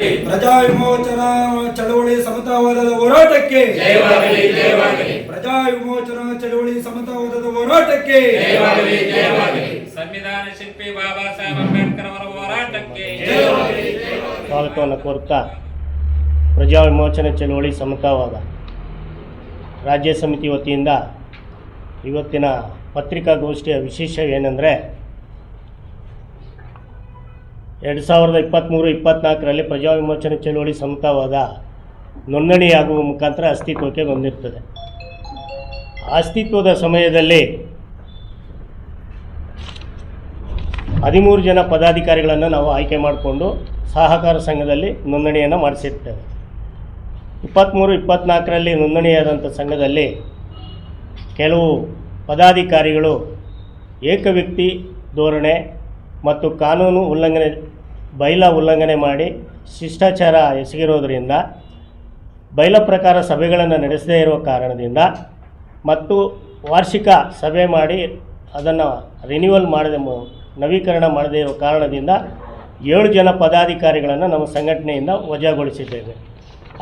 ಪ್ರಜಾ ವಿಮೋಚನಾ ಚಳವಳಿ ಸಮತಾವಾದದ ಹೋರಾಟಕ್ಕೆ ಜಯವಾಗಲಿ ಜಯವಾಗಲಿ ಪ್ರಜಾ ವಿಮೋಚನಾ ಚಳವಳಿ ಸಮತಾವಾದದ ಹೋರಾಟಕ್ಕೆ ಜಯವಾಗಲಿ ಜಯವಾಗಲಿ ಸಂವಿಧಾನ ಶಿಲ್ಪಿ ಬಾಬಾ ಸಾಹೇಬ್ ಅಂಬೇಡ್ಕರ್ ಅವರ ಹೋರಾಟಕ್ಕೆ ಸ್ವಾಗತವನ್ನು ಕೋರುತ್ತಾ ಪ್ರಜಾ ವಿಮೋಚನಾ ಚಳುವಳಿ ಸಮತಾವಾದ ರಾಜ್ಯ ಸಮಿತಿ ವತಿಯಿಂದ ಇವತ್ತಿನ ಪತ್ರಿಕಾಗೋಷ್ಠಿಯ ವಿಶೇಷವೇನೆಂದರೆ ಎರಡು ಸಾವಿರದ ಇಪ್ಪತ್ತ್ಮೂರು ಇಪ್ಪತ್ತ್ನಾಲ್ಕರಲ್ಲಿ ಪ್ರಜಾ ವಿಮೋಚನೆ ಚಳುವಳಿ ಸಮತವಾದ ನೋಂದಣಿಯಾಗುವ ಮುಖಾಂತರ ಅಸ್ತಿತ್ವಕ್ಕೆ ಬಂದಿರ್ತದೆ ಅಸ್ತಿತ್ವದ ಸಮಯದಲ್ಲಿ ಹದಿಮೂರು ಜನ ಪದಾಧಿಕಾರಿಗಳನ್ನು ನಾವು ಆಯ್ಕೆ ಮಾಡಿಕೊಂಡು ಸಹಕಾರ ಸಂಘದಲ್ಲಿ ನೋಂದಣಿಯನ್ನು ಮಾಡಿಸಿರ್ತೇವೆ. ಇಪ್ಪತ್ತ್ಮೂರು ಇಪ್ಪತ್ತ್ನಾಲ್ಕರಲ್ಲಿ ನೋಂದಣಿಯಾದಂಥ ಸಂಘದಲ್ಲಿ ಕೆಲವು ಪದಾಧಿಕಾರಿಗಳು ಏಕವ್ಯಕ್ತಿ ಧೋರಣೆ ಮತ್ತು ಕಾನೂನು ಉಲ್ಲಂಘನೆ, ಬೈಲಾ ಉಲ್ಲಂಘನೆ ಮಾಡಿ ಶಿಷ್ಟಾಚಾರ ಎಸಗಿರೋದರಿಂದ, ಬೈಲ ಪ್ರಕಾರ ಸಭೆಗಳನ್ನು ನಡೆಸದೇ ಇರುವ ಕಾರಣದಿಂದ ಮತ್ತು ವಾರ್ಷಿಕ ಸಭೆ ಮಾಡಿ ಅದನ್ನು ರಿನ್ಯೂವಲ್ ಮಾಡದೆ ನವೀಕರಣ ಮಾಡದೇ ಇರುವ ಕಾರಣದಿಂದ ಏಳು ಜನ ಪದಾಧಿಕಾರಿಗಳನ್ನು ನಮ್ಮ ಸಂಘಟನೆಯಿಂದ ವಜಾಗೊಳಿಸಿದ್ದೇವೆ.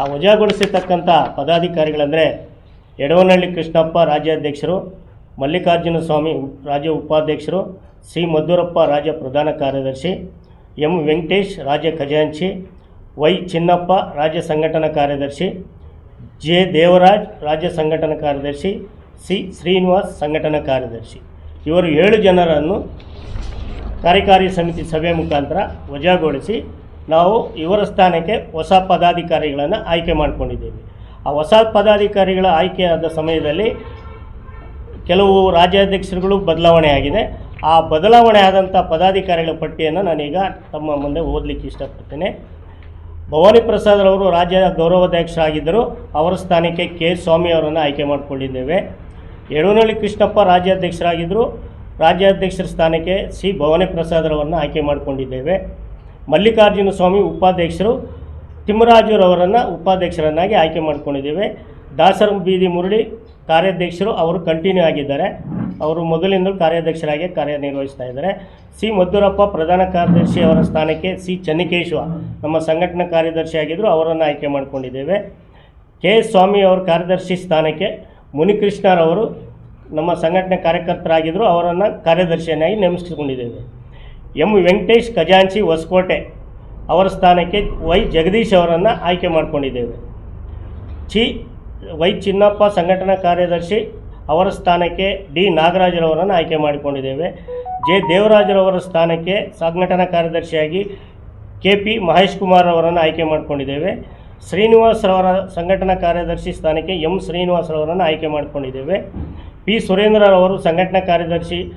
ಆ ವಜಾಗೊಳಿಸಿರ್ತಕ್ಕಂಥ ಪದಾಧಿಕಾರಿಗಳಂದರೆ ಯಡವನಹಳ್ಳಿ ಕೃಷ್ಣಪ್ಪ ರಾಜ್ಯಾಧ್ಯಕ್ಷರು, ಮಲ್ಲಿಕಾರ್ಜುನ ಸ್ವಾಮಿ ರಾಜ್ಯ ಉಪಾಧ್ಯಕ್ಷರು ಸಿ ಮಧುರಪ್ಪ ರಾಜ್ಯ ಪ್ರಧಾನ ಕಾರ್ಯದರ್ಶಿ, ಎಂ. ವೆಂಕಟೇಶ್ ರಾಜ್ಯ ಖಜಾಂಚಿ, ವೈ. ಚಿನ್ನಪ್ಪ ರಾಜ್ಯ ಸಂಘಟನಾ ಕಾರ್ಯದರ್ಶಿ, ಜೆ. ದೇವರಾಜ್ ರಾಜ್ಯ ಸಂಘಟನಾ ಕಾರ್ಯದರ್ಶಿ, ಸಿ. ಶ್ರೀನಿವಾಸ್ ಸಂಘಟನಾ ಕಾರ್ಯದರ್ಶಿ. ಇವರು ಏಳು ಜನರನ್ನು ಕಾರ್ಯಕಾರಿ ಸಮಿತಿ ಸಭೆ ಮುಖಾಂತರ ವಜಾಗೊಳಿಸಿ ನಾವು ಇವರ ಸ್ಥಾನಕ್ಕೆ ಹೊಸ ಪದಾಧಿಕಾರಿಗಳನ್ನು ಆಯ್ಕೆ ಮಾಡಿಕೊಂಡಿದ್ದೇವೆ. ಆ ಹೊಸ ಪದಾಧಿಕಾರಿಗಳ ಆಯ್ಕೆಯಾದ ಸಮಯದಲ್ಲಿ ಕೆಲವು ರಾಜ್ಯಾಧ್ಯಕ್ಷರುಗಳು ಬದಲಾವಣೆ ಆಗಿದೆ. ಆ ಬದಲಾವಣೆ ಆದಂಥ ಪದಾಧಿಕಾರಿಗಳ ಪಟ್ಟಿಯನ್ನು ನಾನೀಗ ತಮ್ಮ ಮುಂದೆ ಓದಲಿಕ್ಕೆ ಇಷ್ಟಪಡ್ತೇನೆ. ಭವಾನಿ ಪ್ರಸಾದ್ರವರು ರಾಜ್ಯ ಗೌರವಾಧ್ಯಕ್ಷರಾಗಿದ್ದರು. ಅವರ ಸ್ಥಾನಕ್ಕೆ ಕೆ. ಸ್ವಾಮಿ ಅವರನ್ನು ಆಯ್ಕೆ ಮಾಡಿಕೊಂಡಿದ್ದೇವೆ. ಯಡವನಹಳ್ಳಿ ಕೃಷ್ಣಪ್ಪ ರಾಜ್ಯಾಧ್ಯಕ್ಷರಾಗಿದ್ದರು. ರಾಜ್ಯಾಧ್ಯಕ್ಷರ ಸ್ಥಾನಕ್ಕೆ ಸಿ. ಭವಾನಿ ಪ್ರಸಾದ್ರವರನ್ನು ಆಯ್ಕೆ ಮಾಡಿಕೊಂಡಿದ್ದೇವೆ. ಮಲ್ಲಿಕಾರ್ಜುನ ಸ್ವಾಮಿ ಉಪಾಧ್ಯಕ್ಷರು ತಿಮ್ಮರಾಜುರವರನ್ನು ಉಪಾಧ್ಯಕ್ಷರನ್ನಾಗಿ ಆಯ್ಕೆ ಮಾಡಿಕೊಂಡಿದ್ದೇವೆ. ದಾಸರ ಬೀದಿ ಮುರಳಿ ಕಾರ್ಯಾಧ್ಯಕ್ಷರು, ಅವರು ಕಂಟಿನ್ಯೂ ಆಗಿದ್ದಾರೆ. ಅವರು ಮೊದಲಿಂದಲೂ ಕಾರ್ಯಾಧ್ಯಕ್ಷರಾಗಿ ಕಾರ್ಯನಿರ್ವಹಿಸ್ತಾ ಇದ್ದಾರೆ. ಸಿ ಮದ್ದೂರಪ್ಪ ಪ್ರಧಾನ ಕಾರ್ಯದರ್ಶಿ ಅವರ ಸ್ಥಾನಕ್ಕೆ ಸಿ ಚನ್ನಿಕೇಶ್ವ ನಮ್ಮ ಸಂಘಟನಾ ಕಾರ್ಯದರ್ಶಿ ಆಗಿದ್ದರು ಅವರನ್ನು ಆಯ್ಕೆ ಮಾಡಿಕೊಂಡಿದ್ದೇವೆ. ಕೆ ಎಸ್ ಸ್ವಾಮಿ ಅವರ ಕಾರ್ಯದರ್ಶಿ ಸ್ಥಾನಕ್ಕೆ ಮುನಿಕೃಷ್ಣರವರು ನಮ್ಮ ಸಂಘಟನೆ ಕಾರ್ಯಕರ್ತರಾಗಿದ್ದರು ಅವರನ್ನು ಕಾರ್ಯದರ್ಶಿಯನ್ನಾಗಿ ನೇಮಿಸಿಕೊಂಡಿದ್ದೇವೆ. ಎಂ ವೆಂಕಟೇಶ್ ಖಜಾಂಚಿ ಹೊಸಕೋಟೆ ಅವರ ಸ್ಥಾನಕ್ಕೆ ವೈ ಜಗದೀಶ್ ಅವರನ್ನು ಆಯ್ಕೆ ಮಾಡಿಕೊಂಡಿದ್ದೇವೆ. ಚಿ ವೈ ಚಿನ್ನಪ್ಪ ಸಂಘಟನಾ ಕಾರ್ಯದರ್ಶಿ ಅವರ ಸ್ಥಾನಕ್ಕೆ ಡಿ. ನಾಗರಾಜರವರನ್ನು ಆಯ್ಕೆ ಮಾಡಿಕೊಂಡಿದ್ದೇವೆ. ಜೆ. ದೇವರಾಜರವರ ಸ್ಥಾನಕ್ಕೆ ಸಂಘಟನಾ ಕಾರ್ಯದರ್ಶಿಯಾಗಿ ಕೆ. ಪಿ. ಮಹೇಶ್ ಕುಮಾರ್ ಅವರನ್ನು ಆಯ್ಕೆ ಮಾಡಿಕೊಂಡಿದ್ದೇವೆ. ಶ್ರೀನಿವಾಸ್ರವರ ಸಂಘಟನಾ ಕಾರ್ಯದರ್ಶಿ ಸ್ಥಾನಕ್ಕೆ ಎಂ. ಶ್ರೀನಿವಾಸರವರನ್ನು ಆಯ್ಕೆ ಮಾಡಿಕೊಂಡಿದ್ದೇವೆ. ಪಿ. ಸುರೇಂದ್ರರವರು ಸಂಘಟನಾ ಕಾರ್ಯದರ್ಶಿ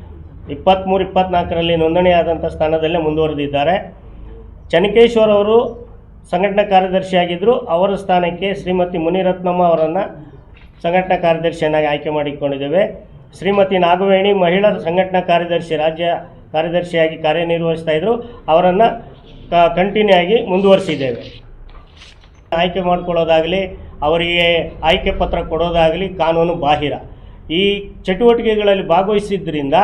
ಇಪ್ಪತ್ತ್ಮೂರು ಇಪ್ಪತ್ತ್ನಾಲ್ಕರಲ್ಲಿ ನೋಂದಣಿಯಾದಂಥ ಸ್ಥಾನದಲ್ಲೇ ಮುಂದುವರೆದಿದ್ದಾರೆ. ಚನಕೇಶ್ವರ್ ಅವರು ಸಂಘಟನಾ ಕಾರ್ಯದರ್ಶಿಯಾಗಿದ್ದರು. ಅವರ ಸ್ಥಾನಕ್ಕೆ ಶ್ರೀಮತಿ ಮುನಿರತ್ನಮ್ಮ ಅವರನ್ನು ಸಂಘಟನಾ ಕಾರ್ಯದರ್ಶಿಯನ್ನಾಗಿ ಆಯ್ಕೆ ಮಾಡಿಕೊಂಡಿದ್ದೇವೆ. ಶ್ರೀಮತಿ ನಾಗವೇಣಿ ಮಹಿಳಾ ಸಂಘಟನಾ ಕಾರ್ಯದರ್ಶಿ, ರಾಜ್ಯ ಕಾರ್ಯದರ್ಶಿಯಾಗಿ ಕಾರ್ಯನಿರ್ವಹಿಸ್ತಾ ಇದ್ದರು ಅವರನ್ನು ಕಂಟಿನ್ಯೂ ಆಗಿ ಮುಂದುವರಿಸಿದ್ದೇವೆ. ಆಯ್ಕೆ ಮಾಡಿಕೊಳ್ಳೋದಾಗಲಿ, ಅವರಿಗೆ ಆಯ್ಕೆ ಪತ್ರ ಕೊಡೋದಾಗಲಿ ಕಾನೂನು ಬಾಹಿರ. ಈ ಚಟುವಟಿಕೆಗಳಲ್ಲಿ ಭಾಗವಹಿಸಿದ್ದರಿಂದ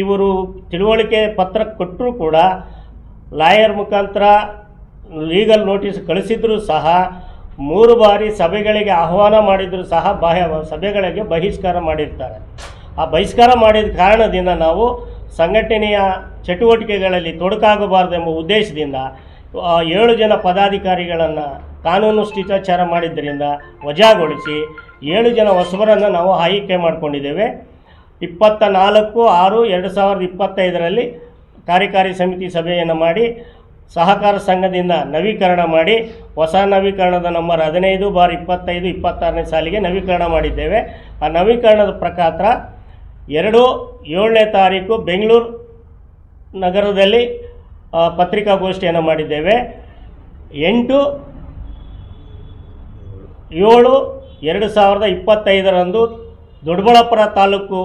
ಇವರು ತಿಳುವಳಿಕೆ ಪತ್ರ ಕೊಟ್ಟರೂ ಕೂಡ ಲಾಯರ್ ಮುಖಾಂತರ ಲೀಗಲ್ ನೋಟಿಸ್ ಕಳಿಸಿದರೂ ಸಹ ಮೂರು ಬಾರಿ ಸಭೆಗಳಿಗೆ ಆಹ್ವಾನ ಮಾಡಿದರೂ ಸಹ ಬಾಹ್ಯ ಸಭೆಗಳಿಗೆ ಬಹಿಷ್ಕಾರ ಮಾಡಿರ್ತಾರೆ. ಆ ಬಹಿಷ್ಕಾರ ಮಾಡಿದ ಕಾರಣದಿಂದ ನಾವು ಸಂಘಟನೆಯ ಚಟುವಟಿಕೆಗಳಲ್ಲಿ ತೊಡಕಾಗಬಾರದೆಂಬ ಉದ್ದೇಶದಿಂದ, ಆ ಏಳು ಜನ ಪದಾಧಿಕಾರಿಗಳನ್ನು ಕಾನೂನು ಶಿಷ್ಟಾಚಾರ ಮಾಡಿದ್ದರಿಂದ ವಜಾಗೊಳಿಸಿ ಏಳು ಜನ ಹೊಸಬರನ್ನು ನಾವು ಆಯ್ಕೆ ಮಾಡಿಕೊಂಡಿದ್ದೇವೆ. ಇಪ್ಪತ್ತ ನಾಲ್ಕು ಆರು, ಎರಡು ಸಾವಿರದ ಇಪ್ಪತ್ತೈದರಲ್ಲಿ ಕಾರ್ಯಕಾರಿ ಸಮಿತಿ ಸಭೆಯನ್ನು ಮಾಡಿ ಸಹಕಾರ ಸಂಘದಿಂದ ನವೀಕರಣ ಮಾಡಿ, ಹೊಸ ನವೀಕರಣದ ನಂಬರ್ ಹದಿನೈದು ಬಾರ್ ಇಪ್ಪತ್ತೈದು, ಇಪ್ಪತ್ತಾರನೇ ಸಾಲಿಗೆ ನವೀಕರಣ ಮಾಡಿದ್ದೇವೆ. ಆ ನವೀಕರಣದ ಪ್ರಕಾರ ಎರಡು, ಏಳನೇ ತಾರೀಕು ಬೆಂಗಳೂರು ನಗರದಲ್ಲಿ ಪತ್ರಿಕಾಗೋಷ್ಠಿಯನ್ನು ಮಾಡಿದ್ದೇವೆ. ಎಂಟು, ಏಳು, ಎರಡು ಸಾವಿರದ ಇಪ್ಪತ್ತೈದರಂದು ದೊಡ್ಡಬಳ್ಳಾಪುರ ತಾಲೂಕು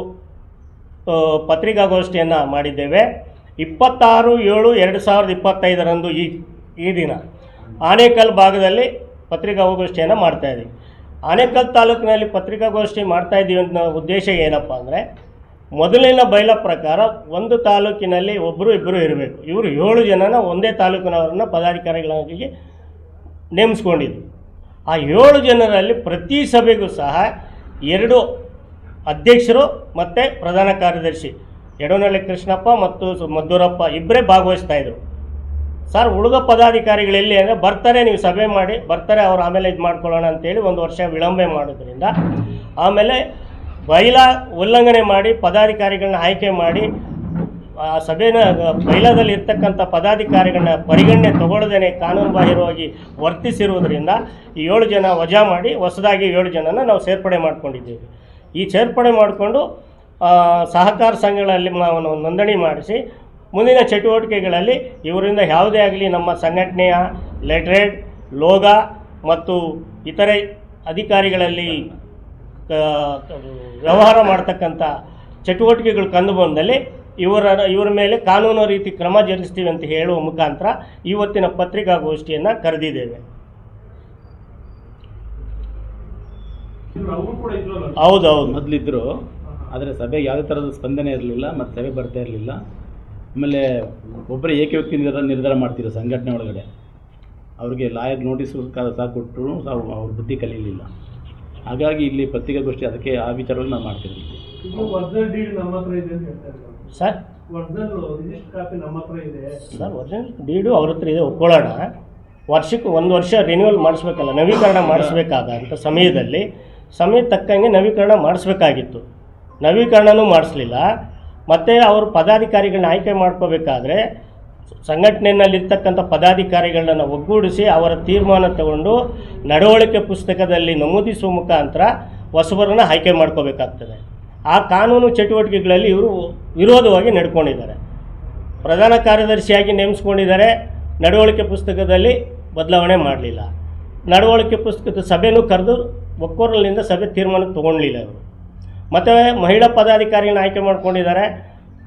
ಪತ್ರಿಕಾಗೋಷ್ಠಿಯನ್ನು ಮಾಡಿದ್ದೇವೆ. ಇಪ್ಪತ್ತಾರು ಏಳು ಎರಡು ಸಾವಿರದ ಇಪ್ಪತ್ತೈದರಂದು ಈ ಈ ದಿನ ಆನೇಕಲ್ ಭಾಗದಲ್ಲಿ ಪತ್ರಿಕಾಗೋಷ್ಠಿಯನ್ನು ಮಾಡ್ತಾಯಿದ್ದೀವಿ ಆನೇಕಲ್ ತಾಲೂಕಿನಲ್ಲಿ ಪತ್ರಿಕಾಗೋಷ್ಠಿ ಮಾಡ್ತಾ ಇದ್ದೀವಿ ಅಂತ ಉದ್ದೇಶ ಏನಪ್ಪ ಅಂದರೆ ಮೊದಲಿನ ಬೈಲ ಪ್ರಕಾರ ಒಂದು ತಾಲೂಕಿನಲ್ಲಿ ಒಬ್ಬರು ಇಬ್ಬರು ಇರಬೇಕು. ಇವರು ಏಳು ಜನನ ಒಂದೇ ತಾಲೂಕಿನವರನ್ನ ಪದಾಧಿಕಾರಿಗಳಾಗಿ ನೇಮಿಸ್ಕೊಂಡಿದ್ವಿ ಆ ಏಳು ಜನರಲ್ಲಿ ಪ್ರತಿ ಸಭೆಗೂ ಸಹ ಎರಡು ಅಧ್ಯಕ್ಷರು ಮತ್ತು ಪ್ರಧಾನ ಕಾರ್ಯದರ್ಶಿ. ಯಡೋನಹಳ್ಳಿ ಕೃಷ್ಣಪ್ಪ ಮತ್ತು ಮದ್ದೂರಪ್ಪ ಇಬ್ಬರೇ ಭಾಗವಹಿಸ್ತಾ ಇದ್ರು. ಸರ್, ಉಳಿದ ಪದಾಧಿಕಾರಿಗಳು ಎಲ್ಲಿ ಅಂದರೆ ಬರ್ತಾರೆ, ನೀವು ಸಭೆ ಮಾಡಿ, ಬರ್ತಾರೆ, ಅವ್ರು ಆಮೇಲೆ ಇದು ಮಾಡ್ಕೊಳ್ಳೋಣ ಅಂತೇಳಿ ಒಂದು ವರ್ಷ ವಿಳಂಬೆ ಮಾಡೋದ್ರಿಂದ ಆಮೇಲೆ ಬೈಲಾ ಉಲ್ಲಂಘನೆ ಮಾಡಿ ಪದಾಧಿಕಾರಿಗಳನ್ನ ಆಯ್ಕೆ ಮಾಡಿ, ಆ ಸಭೆನ ಬೈಲಾದಲ್ಲಿ ಇರ್ತಕ್ಕಂಥ ಪದಾಧಿಕಾರಿಗಳನ್ನ ಪರಿಗಣನೆ ತಗೊಳ್ಳದೇನೆ ಕಾನೂನುಬಾಹಿರವಾಗಿ ವರ್ತಿಸಿರುವುದರಿಂದ ಈ ಏಳು ಜನ ವಜಾ ಮಾಡಿ, ಹೊಸದಾಗಿ ಏಳು ಜನನ ನಾವು ಸೇರ್ಪಡೆ ಮಾಡ್ಕೊಂಡಿದ್ದೀವಿ. ಈ ಸೇರ್ಪಡೆ ಮಾಡಿಕೊಂಡು ಸಹಕಾರ ಸಂಘಗಳಲ್ಲಿ ನಾವು ನೋಂದಣಿ ಮಾಡಿಸಿ ಮುಂದಿನ ಚಟುವಟಿಕೆಗಳಲ್ಲಿ ಇವರಿಂದ ಯಾವುದೇ ಆಗಲಿ ನಮ್ಮ ಸಂಘಟನೆಯ ಲೆಟ್ರೇಡ್ ಲೋಗ ಮತ್ತು ಇತರೆ ಅಧಿಕಾರಿಗಳಲ್ಲಿ ಕ- ವ್ಯವಹಾರ ಮಾಡ್ತಕ್ಕಂಥ ಚಟುವಟಿಕೆಗಳು ಕಂಡು ಬಂದಲ್ಲಿ ಇವರ ಇವರ ಮೇಲೆ ಕಾನೂನು ರೀತಿ ಕ್ರಮ ಜರುಗಿಸ್ತೀವಿ ಅಂತ ಹೇಳುವ ಮುಖಾಂತರ ಇವತ್ತಿನ ಪತ್ರಿಕಾಗೋಷ್ಠಿಯನ್ನು ಕರೆದಿದ್ದೇವೆ. ಹೌದೌದು. ಮೊದಲಿದ್ದರು ಆದರೆ ಸಭೆಗೆ ಯಾವುದೇ ಥರದ ಸ್ಪಂದನೆ ಇರಲಿಲ್ಲ ಮತ್ತು ಸಭೆ ಬರ್ತಾ ಇರಲಿಲ್ಲ. ಆಮೇಲೆ ಒಬ್ಬರೇ ಏಕವ್ಯಕ್ತಿ ನಿರ್ಧಾರ ನಿರ್ಧಾರ ಮಾಡ್ತಿರೋ ಸಂಘಟನೆ ಒಳಗಡೆ. ಅವ್ರಿಗೆ ಲಾಯರ್ ನೋಟಿಸ್ ಸಹ ಕೊಟ್ಟರು ಸಹ ಅವ್ರ ಬುದ್ಧಿ ಕಲೀಲಿಲ್ಲ. ಹಾಗಾಗಿ ಇಲ್ಲಿ ಪತ್ರಿಕಾಗೋಷ್ಠಿ ಅದಕ್ಕೆ ಆ ವಿಚಾರವನ್ನು ನಾವು ಮಾಡ್ತಿದ್ದೀವಿ ಇದು ಒರಿಜಿನಲ್ ಡೀಡ್ ನಮ್ಮ ಇದೆ ಅಂತ ಹೇಳ್ತಾ ಸರ್? ಸರ್ ಒರಿಜಿನಲ್ ಡೀಡು ಅವ್ರ ಹತ್ರ ಇದೆ ಒಪ್ಕೊಳ್ಳೋಣ. ವರ್ಷಕ್ಕೆ ಒಂದು ವರ್ಷ ರಿನ್ಯೂವಲ್ ಮಾಡಿಸ್ಬೇಕಲ್ಲ ನವೀಕರಣ ಮಾಡಿಸ್ಬೇಕಾದಂಥ ಸಮಯದಲ್ಲಿ ಸಮಯ ತಕ್ಕಂಗೆ ನವೀಕರಣ ಮಾಡಿಸ್ಬೇಕಾಗಿತ್ತು. ನವೀಕರಣನೂ ಮಾಡಿಸ್ಲಿಲ್ಲ. ಮತ್ತು ಅವರು ಪದಾಧಿಕಾರಿಗಳನ್ನ ಆಯ್ಕೆ ಮಾಡ್ಕೋಬೇಕಾದ್ರೆ ಸಂಘಟನೆಯಲ್ಲಿರ್ತಕ್ಕಂಥ ಪದಾಧಿಕಾರಿಗಳನ್ನ ಒಗ್ಗೂಡಿಸಿ ಅವರ ತೀರ್ಮಾನ ತಗೊಂಡು ನಡವಳಿಕೆ ಪುಸ್ತಕದಲ್ಲಿ ನಮೂದಿಸುವ ಮುಖಾಂತರ ಹೊಸಬರನ್ನು ಆಯ್ಕೆ ಮಾಡ್ಕೋಬೇಕಾಗ್ತದೆ. ಆ ಕಾನೂನು ಚಟುವಟಿಕೆಗಳಲ್ಲಿ ಇವರು ವಿರೋಧವಾಗಿ ನಡ್ಕೊಂಡಿದ್ದಾರೆ. ಪ್ರಧಾನ ಕಾರ್ಯದರ್ಶಿಯಾಗಿ ನೇಮಿಸ್ಕೊಂಡಿದ್ದಾರೆ. ನಡವಳಿಕೆ ಪುಸ್ತಕದಲ್ಲಿ ಬದಲಾವಣೆ ಮಾಡಲಿಲ್ಲ. ನಡವಳಿಕೆ ಪುಸ್ತಕದ ಸಭೆನೂ ಕರೆದು ಒಕ್ಕೂರಲ್ಲಿಂದ ಸಭೆ ತೀರ್ಮಾನ ತೊಗೊಳ್ಲಿಲ್ಲ ಇವರು. ಮತ್ತು ಮಹಿಳಾ ಪದಾಧಿಕಾರಿಯನ್ನು ಆಯ್ಕೆ ಮಾಡ್ಕೊಂಡಿದ್ದಾರೆ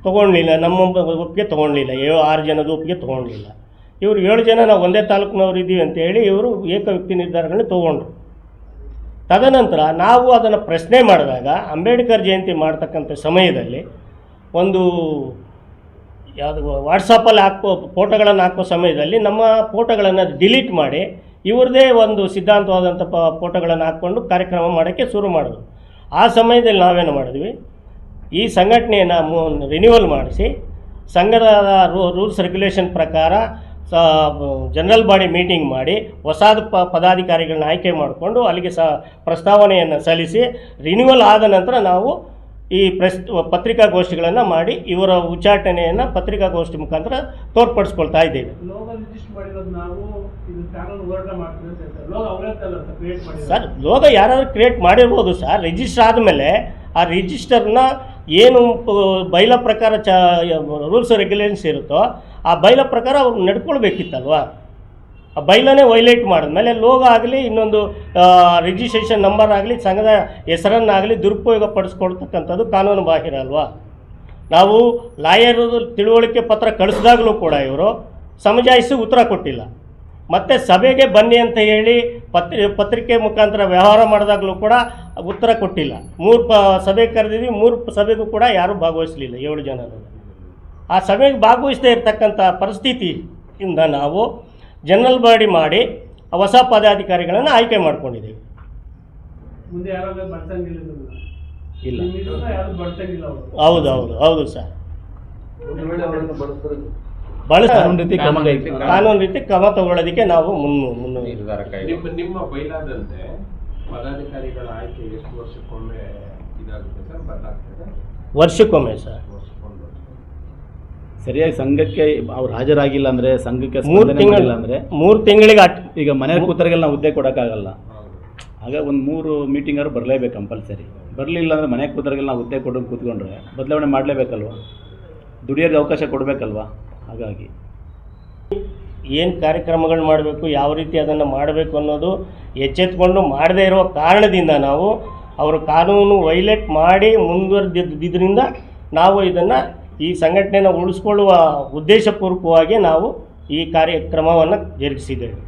ತೊಗೊಳ್ಲಿಲ್ಲ ನಮ್ಮ ಒಪ್ಪಿಗೆ ತೊಗೊಳ್ಲಿಲ್ಲ ಏಳು, ಆರು ಜನದ ಒಪ್ಪಿಗೆ ತೊಗೊಳ್ಲಿಲ್ಲ ಇವರು ಏಳು ಜನ, ನಾವು ಒಂದೇ ತಾಲೂಕಿನವ್ರು ಇದ್ದೀವಿ ಅಂತ ಹೇಳಿ ಇವರು ಏಕ ವ್ಯಕ್ತಿ ನಿರ್ಧಾರಗಳನ್ನ ತೊಗೊಂಡ್ರು. ತದನಂತರ ನಾವು ಅದನ್ನು ಪ್ರಶ್ನೆ ಮಾಡಿದಾಗ, ಅಂಬೇಡ್ಕರ್ ಜಯಂತಿ ಮಾಡ್ತಕ್ಕಂಥ ಸಮಯದಲ್ಲಿ ಒಂದು ಯಾವುದು ವಾಟ್ಸಪ್ಪಲ್ಲಿ ಹಾಕೋ ಫೋಟೋಗಳನ್ನು ಹಾಕೋ ಸಮಯದಲ್ಲಿ ನಮ್ಮ ಫೋಟೋಗಳನ್ನು ಡಿಲೀಟ್ ಮಾಡಿ ಇವ್ರದ್ದೇ ಒಂದು ಸಿದ್ಧಾಂತವಾದಂಥ ಪ ಫೋಟೋಗಳನ್ನು ಹಾಕ್ಕೊಂಡು ಕಾರ್ಯಕ್ರಮ ಮಾಡೋಕ್ಕೆ ಶುರು ಮಾಡಿದ್ರು. ಆ ಸಮಯದಲ್ಲಿ ನಾವೇನು ಮಾಡಿದ್ವಿ? ಈ ಸಂಘಟನೆಯನ್ನು ರಿನ್ಯೂವಲ್ ಮಾಡಿಸಿ, ಸಂಘದ ರೂಲ್ಸ್ ರೆಗ್ಯುಲೇಷನ್ ಪ್ರಕಾರ ಜನರಲ್ ಬಾಡಿ ಮೀಟಿಂಗ್ ಮಾಡಿ, ಹೊಸಾದ ಪ, ಪದಾಧಿಕಾರಿಗಳನ್ನ ಆಯ್ಕೆ ಮಾಡಿಕೊಂಡು ಅಲ್ಲಿಗೆ ಸ, ಪ್ರಸ್ತಾವನೆಯನ್ನು ಸಲ್ಲಿಸಿ ರಿನ್ಯೂವಲ್ ಆದ ನಂತರ ನಾವು ಈ ಪ್ರೆಸ್ ಪತ್ರಿಕಾಗೋಷ್ಠಿಗಳನ್ನು ಮಾಡಿ ಇವರ ಉಚ್ಚಾಟನೆಯನ್ನು ಪತ್ರಿಕಾಗೋಷ್ಠಿ ಮುಖಾಂತರ ತೋರ್ಪಡಿಸ್ಕೊಳ್ತಾ ಇದ್ದೇವೆ. ಸರ್ ಲೋಗ ಯಾರಾದರೂ ಕ್ರಿಯೇಟ್ ಮಾಡಿರ್ಬೋದು ಸರ್. ರಿಜಿಸ್ಟರ್ ಆದಮೇಲೆ ಆ ರಿಜಿಸ್ಟರ್ನ ಏನು ಬೈಲ ಪ್ರಕಾರ ಚ ರೂಲ್ಸ್ ರೆಗ್ಯುಲೇಷನ್ಸ್ ಇರುತ್ತೋ ಆ ಬೈಲ ಪ್ರಕಾರ ಅವ್ರು ನಡ್ಕೊಳ್ಬೇಕಿತ್ತಲ್ವಾ? ಆ ಬೈಲನೇ ವೈಲೇಟ್ ಮಾಡಿದ್ಮೇಲೆ ಲೋಗ ಆಗಲಿ, ಇನ್ನೊಂದು ರಿಜಿಸ್ಟ್ರೇಷನ್ ನಂಬರ್ ಆಗಲಿ, ಸಂಘದ ಹೆಸರನ್ನಾಗಲಿ ದುರುಪಯೋಗ ಪಡಿಸ್ಕೊಳ್ತಕ್ಕಂಥದ್ದು ಕಾನೂನು ಬಾಹಿರ ಅಲ್ವಾ? ನಾವು ಲಾಯರ್ ತಿಳುವಳಿಕೆ ಪತ್ರ ಕಳಿಸಿದಾಗಲೂ ಕೂಡ ಇವರು ಸಮಜಾಯಿಸಿ ಉತ್ತರ ಕೊಟ್ಟಿಲ್ಲ. ಮತ್ತು ಸಭೆಗೆ ಬನ್ನಿ ಅಂತ ಹೇಳಿ ಪತ್ರಿ, ಪತ್ರಿಕೆ ಮುಖಾಂತರ ವ್ಯವಹಾರ ಮಾಡಿದಾಗಲೂ ಕೂಡ ಉತ್ತರ ಕೊಟ್ಟಿಲ್ಲ. ಮೂರು ಪ, ಸಭೆ ಕರೆದಿದ್ವಿ, ಮೂರು ಸಭೆಗೂ ಕೂಡ ಯಾರೂ ಭಾಗವಹಿಸಲಿಲ್ಲ, ಏಳು ಜನ ಆ ಸಭೆಗೆ ಭಾಗವಹಿಸದೇ ಇರತಕ್ಕಂಥ ಪರಿಸ್ಥಿತಿಯಿಂದ ನಾವು ಜನರಲ್ ಬಾಡಿ ಮಾಡಿ ಹೊಸ ಪದಾಧಿಕಾರಿಗಳನ್ನು ಆಯ್ಕೆ ಮಾಡ್ಕೊಂಡಿದ್ದೀವಿ. ಇಲ್ಲ. ಹೌದು ಹೌದು ಹೌದು ಸರ್. ಬಳಸ ಕಾನೂನು ರೀತಿ ಕ್ರಮ ತಗೊಳ್ಳೋದಕ್ಕೆ ನಾವು ಮುನ್ನು ಮುನ್ನು ನಿರ್ಧಾರ ಕೈ ನಿಮ್ಮ ನಿಮ್ಮ ಬೈಲಾದಂತೆ ಪದಾಧಿಕಾರಿಗಳ ಆಯ್ಕೆ ಎಷ್ಟು ವರ್ಷಕ್ಕೊಮ್ಮೆ ಇದಾಗುತ್ತೆ ಸರ್? ಬದಲಾಗ್ತದೆ ವರ್ಷಕ್ಕೊಮ್ಮೆ ಸರ್. ಸರಿಯಾಗಿ ಸಂಘಕ್ಕೆ ಅವ್ರು ಹಾಜರಾಗಿಲ್ಲ ಅಂದ್ರೆ ಸಂಘಕ್ಕೆ ಮೂರು ಅಂದ್ರೆ ಮೂರು ತಿಂಗಳಿಗೆ ಅಟ್ ಈಗ ಮನೆಯಲ್ಲಿ ಕೂತರಿಗೆ ನಾವು ಹುದ್ದೆ ಕೊಡೋಕ್ಕಾಗಲ್ಲ. ಆಗ ಒಂದು ಮೂರು ಮೀಟಿಂಗ್ ಅವರು ಬರಲೇಬೇಕು ಕಂಪಲ್ಸರಿ ಬರಲಿಲ್ಲ ಅಂದ್ರೆ ಮನೆ ಕೂತರಿಗೆಲ್ಲ ನಾವು ಹುದ್ದೆ ಕೊಡೋ ಕೂತ್ಕೊಂಡ್ರೆ ಬದಲಾವಣೆ ಮಾಡಲೇಬೇಕಲ್ವಾ? ದುಡಿಯೋರಿಗೆ ಅವಕಾಶ ಕೊಡಬೇಕಲ್ವಾ? ಹಾಗಾಗಿ. ಏನು ಕಾರ್ಯಕ್ರಮಗಳು ಮಾಡಬೇಕು ಯಾವ ರೀತಿ ಅದನ್ನು ಮಾಡಬೇಕು ಅನ್ನೋದು ಎಚ್ಚೆತ್ಕೊಂಡು ಮಾಡದೇ ಇರುವ ಕಾರಣದಿಂದ ನಾವು ಅವರು ಕಾನೂನು ವೈಲೇಟ್ ಮಾಡಿ ಮುಂದುವರೆದಿದ್ದರಿಂದ ನಾವು ಇದನ್ನು ಈ ಸಂಘಟನೆನ ಉಳಿಸ್ಕೊಳ್ಳುವ ಉದ್ದೇಶಪೂರ್ವಕವಾಗಿ ನಾವು ಈ ಕಾರ್ಯಕ್ರಮವನ್ನು ಜರುಗಿಸಿದ್ದೇವೆ.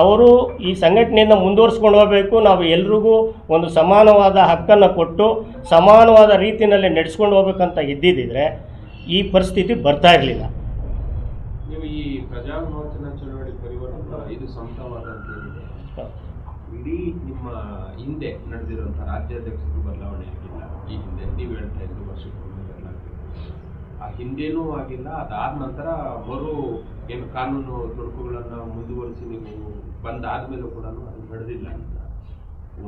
ಅವರು ಈ ಸಂಘಟನೆಯನ್ನು ಮುಂದುವರಿಸ್ಕೊಂಡು ಹೋಗಬೇಕು, ನಾವು ಎಲ್ರಿಗೂ ಒಂದು ಸಮಾನವಾದ ಹಕ್ಕನ್ನು ಕೊಟ್ಟು ಸಮಾನವಾದ ರೀತಿಯಲ್ಲಿ ನಡೆಸ್ಕೊಂಡು ಹೋಗ್ಬೇಕಂತ ಇದ್ದಿದ್ದರೆ ಈ ಪರಿಸ್ಥಿತಿ ಬರ್ತಾ ಇರಲಿಲ್ಲ. ನೀವು ಈ ಪ್ರಜಾಮೋಚನ ಚಳವಳಿ ಇಡೀ ನಿಮ್ಮ ಹಿಂದೆ ನಡೆದಿರುವಂತಹ ರಾಜ್ಯಾಧ್ಯಕ್ಷರು ಬದಲಾವಣೆ ಆಗಿಲ್ಲ. ಈ ಹಿಂದೆ ನೀವು ಹೇಳ್ತಾ ಆ ಹಿಂದೇನೂ ಆಗಿಲ್ಲ. ಅದಾದ ನಂತರ ಮರು ಏನು ಕಾನೂನು ತೊಡಕುಗಳನ್ನ ಮುಂದುವರಿಸಿ ನೀವು ಬಂದಾದ್ಮೇಲೂ ಕೂಡ ಅದು ನಡೆದಿಲ್ಲ ಅಂತ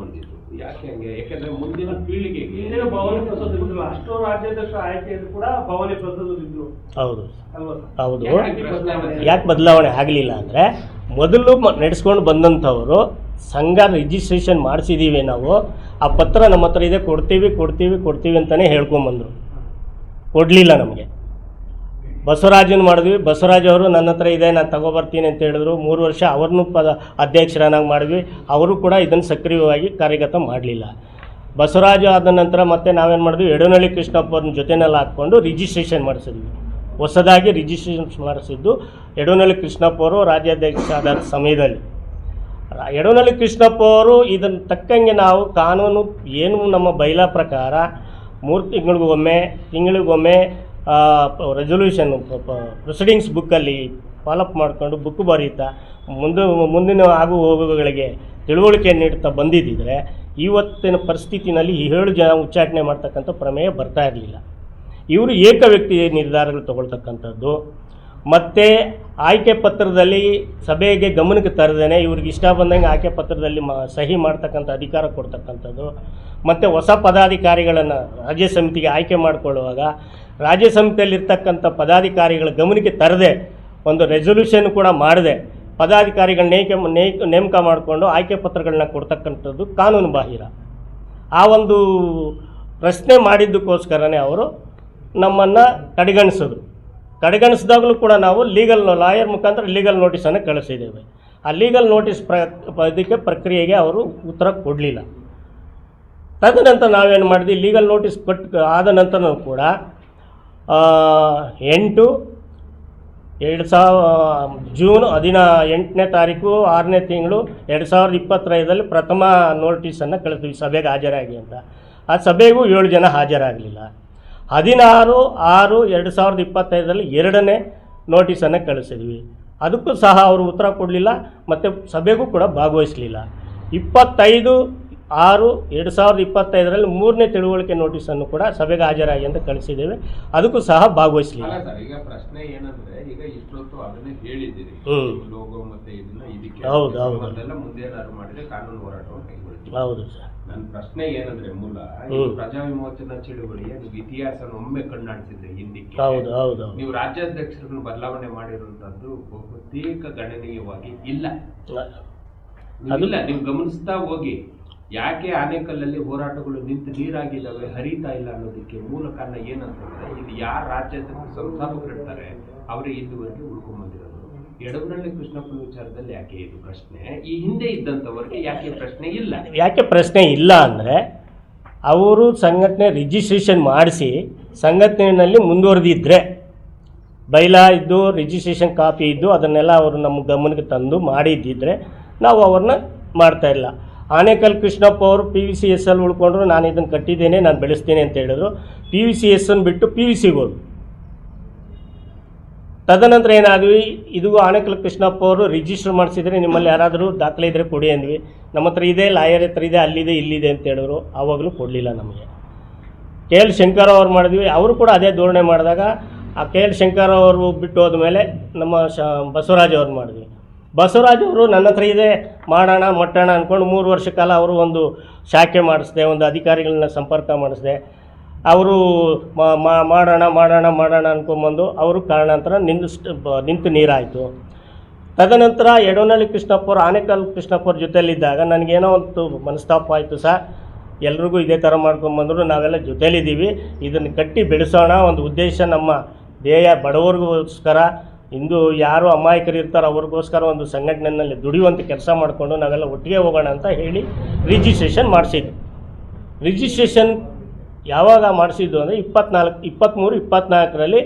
ಒಂದಿತ್ತು ಯಾಕೆ ಹಂಗೆ? ಯಾಕಂದ್ರೆ ಮುಂದಿನ ಪೀಳಿಗೆಗೆ ಹಿಂದಿನ ಭವಾನಿ ಪ್ರಸಾದ್ ಇದ್ರು ಅಷ್ಟು ರಾಜ್ಯಾಧ್ಯಕ್ಷ ಆಯ್ಕೆಯಲ್ಲಿ ಕೂಡ ಭವಾನಿ ಪ್ರಸಾದ್ ಇದ್ರು. ಹೌದು. ಸರ್? ಹೌದು. ಯಾಕೆ ಬದಲಾವಣೆ? ಯಾಕೆ ಬದಲಾವಣೆ ಆಗಲಿಲ್ಲ ಅಂದರೆ ಮೊದಲು ನಡೆಸ್ಕೊಂಡು ಬಂದಂಥವರು ಸಂಘ ರಿಜಿಸ್ಟ್ರೇಷನ್ ಮಾಡಿಸಿದ್ದೀವಿ ನಾವು ಆ ಪತ್ರ ನಮ್ಮ ಹತ್ರ ಇದೆ ಕೊಡ್ತೀವಿ ಕೊಡ್ತೀವಿ ಕೊಡ್ತೀವಿ ಅಂತಲೇ ಹೇಳ್ಕೊಂಬಂದರು. ಕೊಡಲಿಲ್ಲ ನಮಗೆ. ಬಸವರಾಜನ್ ಮಾಡಿದ್ವಿ. ಬಸವರಾಜ್ ಅವರು ನನ್ನ ಹತ್ರ ಇದೆ, ನಾನು ತಗೊಬರ್ತೀನಿ ಅಂತ ಹೇಳಿದ್ರು. ಮೂರು ವರ್ಷ ಅವ್ರನ್ನೂ ಪದ ಅಧ್ಯಕ್ಷರನ್ನಾಗಿ ಮಾಡಿದ್ವಿ. ಅವರು ಕೂಡ ಇದನ್ನು ಸಕ್ರಿಯವಾಗಿ ಕಾರ್ಯಗತ ಮಾಡಲಿಲ್ಲ. ಬಸವರಾಜು ಆದ ನಂತರ ಮತ್ತೆ ನಾವೇನು ಮಾಡಿದ್ವಿ? ಎಡನಹಳ್ಳಿ ಕೃಷ್ಣಪ್ಪ ಅವ್ರನ್ನ ಜೊತೆನೆಲ್ಲ ಹಾಕ್ಕೊಂಡು ರಿಜಿಸ್ಟ್ರೇಷನ್ ಮಾಡಿಸಿದ್ವಿ. ಹೊಸದಾಗಿ ರಿಜಿಸ್ಟ್ರೇಷನ್ ಮಾಡಿಸಿದ್ದು ಎಡನಹಳ್ಳಿ ಕೃಷ್ಣಪ್ಪ ಅವರು ರಾಜ್ಯಾಧ್ಯಕ್ಷ ಆದ ಸಮಯದಲ್ಲಿ. ಎಡನಹಳ್ಳಿ ಕೃಷ್ಣಪ್ಪ ಅವರು ಇದನ್ನು ತಕ್ಕಂಗೆ ನಾವು ಕಾನೂನು ಏನು ನಮ್ಮ ಬೈಲಾ ಪ್ರಕಾರ ಮೂರು ತಿಂಗಳಿಗೊಮ್ಮೆ ತಿಂಗಳಿಗೊಮ್ಮೆ ರೆಸೊಲ್ಯೂಷನ್ ಪ್ರೊಸೀಡಿಂಗ್ಸ್ ಬುಕ್ಕಲ್ಲಿ ಫಾಲೋಅಪ್ ಮಾಡಿಕೊಂಡು ಬುಕ್ ಬರೀತಾ, ಮುಂದೆ, ಮುಂದಿನ ಆಗು ಹೋಗುಗಳಿಗೆ ತಿಳುವಳಿಕೆ ನೀಡುತ್ತಾ ಬಂದಿದ್ದರೆ ಇವತ್ತಿನ ಪರಿಸ್ಥಿತಿನಲ್ಲಿ ಏಳು ಜನ ಉಚ್ಚಾಟನೆ ಮಾಡ್ತಕ್ಕಂಥ ಪ್ರಮೇಯ ಬರ್ತಾ ಇರಲಿಲ್ಲ. ಇವರು ಏಕ ವ್ಯಕ್ತಿ ನಿರ್ಧಾರಗಳು ತಗೊಳ್ತಕ್ಕಂಥದ್ದು. ಮತ್ತು ಆಯ್ಕೆ ಪತ್ರದಲ್ಲಿ ಸಭೆಗೆ ಗಮನಕ್ಕೆ ತರದೇನೆ ಇವ್ರಿಗೆ ಇಷ್ಟ ಬಂದಂಗೆ ಆಯ್ಕೆ ಪತ್ರದಲ್ಲಿ ಮ, ಸಹಿ ಮಾಡ್ತಕ್ಕಂಥ ಅಧಿಕಾರ ಕೊಡ್ತಕ್ಕಂಥದ್ದು. ಮತ್ತು ಹೊಸ ಪದಾಧಿಕಾರಿಗಳನ್ನು ರಾಜ್ಯ ಸಮಿತಿಗೆ ಆಯ್ಕೆ ಮಾಡಿಕೊಳ್ಳುವಾಗ ರಾಜ್ಯ ಸಮಿತಿಯಲ್ಲಿರ್ತಕ್ಕಂಥ ಪದಾಧಿಕಾರಿಗಳ ಗಮನಕ್ಕೆ ತರದೆ ಒಂದು ರೆಸೊಲ್ಯೂಷನ್ ಕೂಡ ಮಾಡದೆ ಪದಾಧಿಕಾರಿಗಳ ನೇಯ್ಕೆ ನೇಕ ನೇಮಕ ಮಾಡಿಕೊಂಡು ಆಯ್ಕೆ ಪತ್ರಗಳನ್ನ ಕೊಡ್ತಕ್ಕಂಥದ್ದು ಕಾನೂನು ಬಾಹಿರ. ಆ ಒಂದು ಪ್ರಶ್ನೆ ಮಾಡಿದ್ದಕ್ಕೋಸ್ಕರನೇ ಅವರು ನಮ್ಮನ್ನು ಕಡೆಗಣಿಸಿದ್ರು ಕಡೆಗಣಿಸಿದಾಗಲೂ ಕೂಡ ನಾವು ಲೀಗಲ್ ಲಾಯರ್ ಮುಖಾಂತರ ಲೀಗಲ್ ನೋಟಿಸನ್ನು ಕಳಿಸಿದ್ದೇವೆ. ಆ ಲೀಗಲ್ ನೋಟಿಸ್ ಪ್ರ, ಇದಕ್ಕೆ ಪ್ರಕ್ರಿಯೆಗೆ ಅವರು ಉತ್ತರ ಕೊಡಲಿಲ್ಲ. ತದನಂತರ ನಾವೇನು ಮಾಡಿದ್ವಿ? ಲೀಗಲ್ ನೋಟಿಸ್ ಕೊಟ್ಟು ಆದ ನಂತರನೂ ಕೂಡ ಎಂಟು, ಎರಡು ಸಾವಿರ, ಜೂನ್ ಹದಿನ ಎಂಟನೇ ತಾರೀಕು, ಆರನೇ ತಿಂಗಳು ಎರಡು ಸಾವಿರದ ಇಪ್ಪತ್ತೈದರಲ್ಲಿ ಪ್ರಥಮ ನೋಟಿಸನ್ನು ಕಳಿಸ್ತೀವಿ, ಸಭೆಗೆ ಹಾಜರಾಗಿ ಅಂತ. ಆ ಸಭೆಗೂ ಏಳು ಜನ ಹಾಜರಾಗಲಿಲ್ಲ. ಹದಿನಾರು, ಆರು, ಎರಡು ಸಾವಿರದ ಇಪ್ಪತ್ತೈದರಲ್ಲಿ ಎರಡನೇ ನೋಟಿಸನ್ನು ಕಳಿಸಿದ್ವಿ. ಅದಕ್ಕೂ ಸಹ ಅವರು ಉತ್ತರ ಕೊಡಲಿಲ್ಲ, ಮತ್ತು ಸಭೆಗೂ ಕೂಡ ಭಾಗವಹಿಸಲಿಲ್ಲ. ಇಪ್ಪತ್ತೈದು ಆರು ಎರಡು ಸಾವಿರದ ಇಪ್ಪತ್ತೈದರಲ್ಲಿ ಮೂರನೇ ತಿಳುವಳಿಕೆ ನೋಟಿಸನ್ನು ಕೂಡ ಸಭೆಗೆ ಹಾಜರಾಗಿ ಅಂತ ಕಳಿಸಿದ್ದೇವೆ. ಅದಕ್ಕೂ ಸಹ ಭಾಗವಹಿಸಲಿಲ್ಲ. ಸರ್ ಈಗ ಪ್ರಶ್ನೆ ಏನಂದ್ರೆ ಈಗ ಇಷ್ಟೊತ್ತು ಅದನ್ನೇ ಹೇಳಿದ್ದೀರಿ. ಹ್ಮ್. ಲೋಗೋ ಮತ್ತೆ ಇದನ್ನ ಇದಕ್ಕೆ ಹೌದು, ಹೌದು. ಮುಂದೆ ಏನಾದ್ರು ಮಾಡಿದ್ರೆ ಕಾನೂನು ಹೋರಾಟವನ್ನು ಕೈಗೊಳ್ಳಿ ಹೌದು ಸರ್. ನನ್ನ ಪ್ರಶ್ನೆ ಏನಂದ್ರೆ ಮೂಲ. ಪ್ರಜಾ ವಿಮೋಚನಾ ಚಳುವಳಿಯ ನೀವು ಇತಿಹಾಸನ ಒಮ್ಮೆ ಕಣ್ಣಾಡಿಸಿದ್ರೆ ಹಿಂದಕ್ಕೆ. ಹೌದು ಹೌದು ನೀವು ರಾಜ್ಯಾಧ್ಯಕ್ಷರನ್ನು ಬದಲಾವಣೆ ಮಾಡಿರುವಂತದ್ದು ಬಹುತೇಕ ಗಣನೀಯವಾಗಿ ಇಲ್ಲ. ಇಲ್ಲ ನೀವು ಗಮನಿಸ್ತಾ ಹೋಗಿ. ಯಾಕೆ ಆನೆಕಲ್ಲಲ್ಲಿ ಹೋರಾಟಗಳು ನಿಂತು ನೀರಾಗಿದ್ದಾವೆ ಹರಿತಾ ಇಲ್ಲ ಅನ್ನೋದಕ್ಕೆ ಮೂಲ ಕಾರಣ ಏನಂತಂದ್ರೆ ಇದು ಯಾರು ರಾಜ್ಯಾಧ್ಯಕ್ಷ ಸಂಸ್ಥಾಪಕರಿರ್ತಾರೆ ಅವರೇ ಇದುವರೆಗೆ ಉಳ್ಕೊಂಬಂದಿರೋದು ಬಂದಿರೋದು ಎಡವನಹಳ್ಳಿ ಕೃಷ್ಣಪ್ಪನ ವಿಚಾರದಲ್ಲಿ ಯಾಕೆ ಇದು ಪ್ರಶ್ನೆ? ಈ ಹಿಂದೆ ಇದ್ದಂಥವರಿಗೆ ಯಾಕೆ ಪ್ರಶ್ನೆ ಇಲ್ಲ? ಯಾಕೆ ಪ್ರಶ್ನೆ ಇಲ್ಲ ಅಂದರೆ, ಅವರು ಸಂಘಟನೆ ರಿಜಿಸ್ಟ್ರೇಷನ್ ಮಾಡಿಸಿ, ಸಂಘಟನೆಯಲ್ಲಿ ಮುಂದುವರೆದಿದ್ದರೆ ಬೈಲಾ ಇದ್ದು ರಿಜಿಸ್ಟ್ರೇಷನ್ ಕಾಪಿ ಇದ್ದು, ಅದನ್ನೆಲ್ಲ ಅವರು ನಮ್ಮ ಗಮನಕ್ಕೆ ತಂದು ಮಾಡಿದ್ದಿದ್ರೆ, ನಾವು ಅವ್ರನ್ನ ಮಾಡ್ತಾ ಇಲ್ಲ. ಆನೇಕಲ್ ಕೃಷ್ಣಪ್ಪ ಅವರು ಪಿ ವಿ ಸಿ ಎಸ್ ಅಲ್ಲಿ ಉಳ್ಕೊಂಡ್ರು, ನಾನು ಇದನ್ನು ಕಟ್ಟಿದ್ದೇನೆ, ನಾನು ಬೆಳೆಸ್ತೇನೆ ಅಂತ ಹೇಳಿದ್ರು. ಪಿ ವಿ ಸಿ ಎಸ್ ಅನ್ನು ಬಿಟ್ಟು ಪಿ ವಿ ಸಿಗೆ ಹೋದ್ರು. ತದನಂತರ ಏನಾದ್ವಿ? ಇದು ಆನೇಕಲ್ ಕೃಷ್ಣಪ್ಪ ಅವರು ರಿಜಿಸ್ಟರ್ ಮಾಡಿಸಿದರೆ ನಿಮ್ಮಲ್ಲಿ ಯಾರಾದರೂ ದಾಖಲೆ ಇದ್ದರೆ ಕೊಡಿ ಅಂದ್ವಿ. ನಮ್ಮ ಹತ್ರ ಇದೆ ಲಾಯರ್ ಹತ್ರ ಇದೆ, ಅಲ್ಲಿದೆ, ಇಲ್ಲಿದೆ ಅಂತ ಹೇಳಿದ್ರು. ಆವಾಗಲೂ ಕೊಡಲಿಲ್ಲ ನಮಗೆ. ಕೆ ಎಲ್ ಶಂಕರ್ ಅವ್ರು ಮಾಡಿದ್ವಿ. ಅವರು ಕೂಡ ಅದೇ ಧೋರಣೆ ಮಾಡಿದಾಗ ಆ ಕೆ ಎಲ್ ಶಂಕರ್ ಅವರು ಬಿಟ್ಟು ಹೋದ್ಮೇಲೆ ನಮ್ಮ ಶ ಬಸವರಾಜ್ ಅವ್ರು ಮಾಡಿದ್ವಿ. ಬಸವರಾಜ್ ಅವರು ನನ್ನ ಹತ್ರ ಇದೆ, ಮಾಡೋಣ, ಮಟ್ಟೋಣ ಅಂದ್ಕೊಂಡು ಮೂರು ವರ್ಷ ಕಾಲ ಅವರು ಒಂದು ಶಾಖೆ ಮಾಡಿಸ್ದೆ, ಒಂದು ಅಧಿಕಾರಿಗಳನ್ನ ಸಂಪರ್ಕ ಮಾಡಿಸ್ದೆ. ಅವರು ಮಾಡೋಣ ಮಾಡೋಣ ಮಾಡೋಣ ಅಂದ್ಕೊಂಬಂದು ಅವರು ಕಾರಣಾಂತರ ನಿಂದು ನಿಂತು ನೀರಾಯಿತು. ತದನಂತರ ಯಡೋನಹಳ್ಳಿ ಕೃಷ್ಣಪ್ಪ ಆನೆಕಲ್ ಆನೇಕಲ್ ಕೃಷ್ಣಪ್ಪ ಅವ್ರ ಜೊತೆಯಲ್ಲಿದ್ದಾಗ ನನಗೇನೋ ಒಂದು ಮನಸ್ತಾಪ ಆಯಿತು ಸರ್ ಎಲ್ರಿಗೂ ಇದೇ ಥರ ಮಾಡ್ಕೊಂಬಂದ್ರು, ನಾವೆಲ್ಲ ಜೊತೇಲಿದ್ದೀವಿ ಇದನ್ನು ಕಟ್ಟಿ ಬೆಳೆಸೋಣ ಒಂದು ಉದ್ದೇಶ ನಮ್ಮ ಧ್ಯೇಯ ಬಡವರಿಗೋಸ್ಕರ ಇಂದು ಯಾರು ಅಮಾಯಕರು ಇರ್ತಾರೋ ಅವ್ರಿಗೋಸ್ಕರ ಒಂದು ಸಂಘಟನೆಯಲ್ಲಿ ದುಡಿಯುವಂಥ ಕೆಲಸ ಮಾಡಿಕೊಂಡು ನಾವೆಲ್ಲ ಒಟ್ಟಿಗೆ ಹೋಗೋಣ ಅಂತ ಹೇಳಿ ರಿಜಿಸ್ಟ್ರೇಷನ್ ಮಾಡಿಸಿದ್ದು ರಿಜಿಸ್ಟ್ರೇಷನ್ ಯಾವಾಗ ಮಾಡಿಸಿದ್ದು ಅಂದರೆ ಇಪ್ಪತ್ನಾಲ್ಕು ಇಪ್ಪತ್ತ್ಮೂರು ಇಪ್ಪತ್ನಾಲ್ಕರಲ್ಲಿ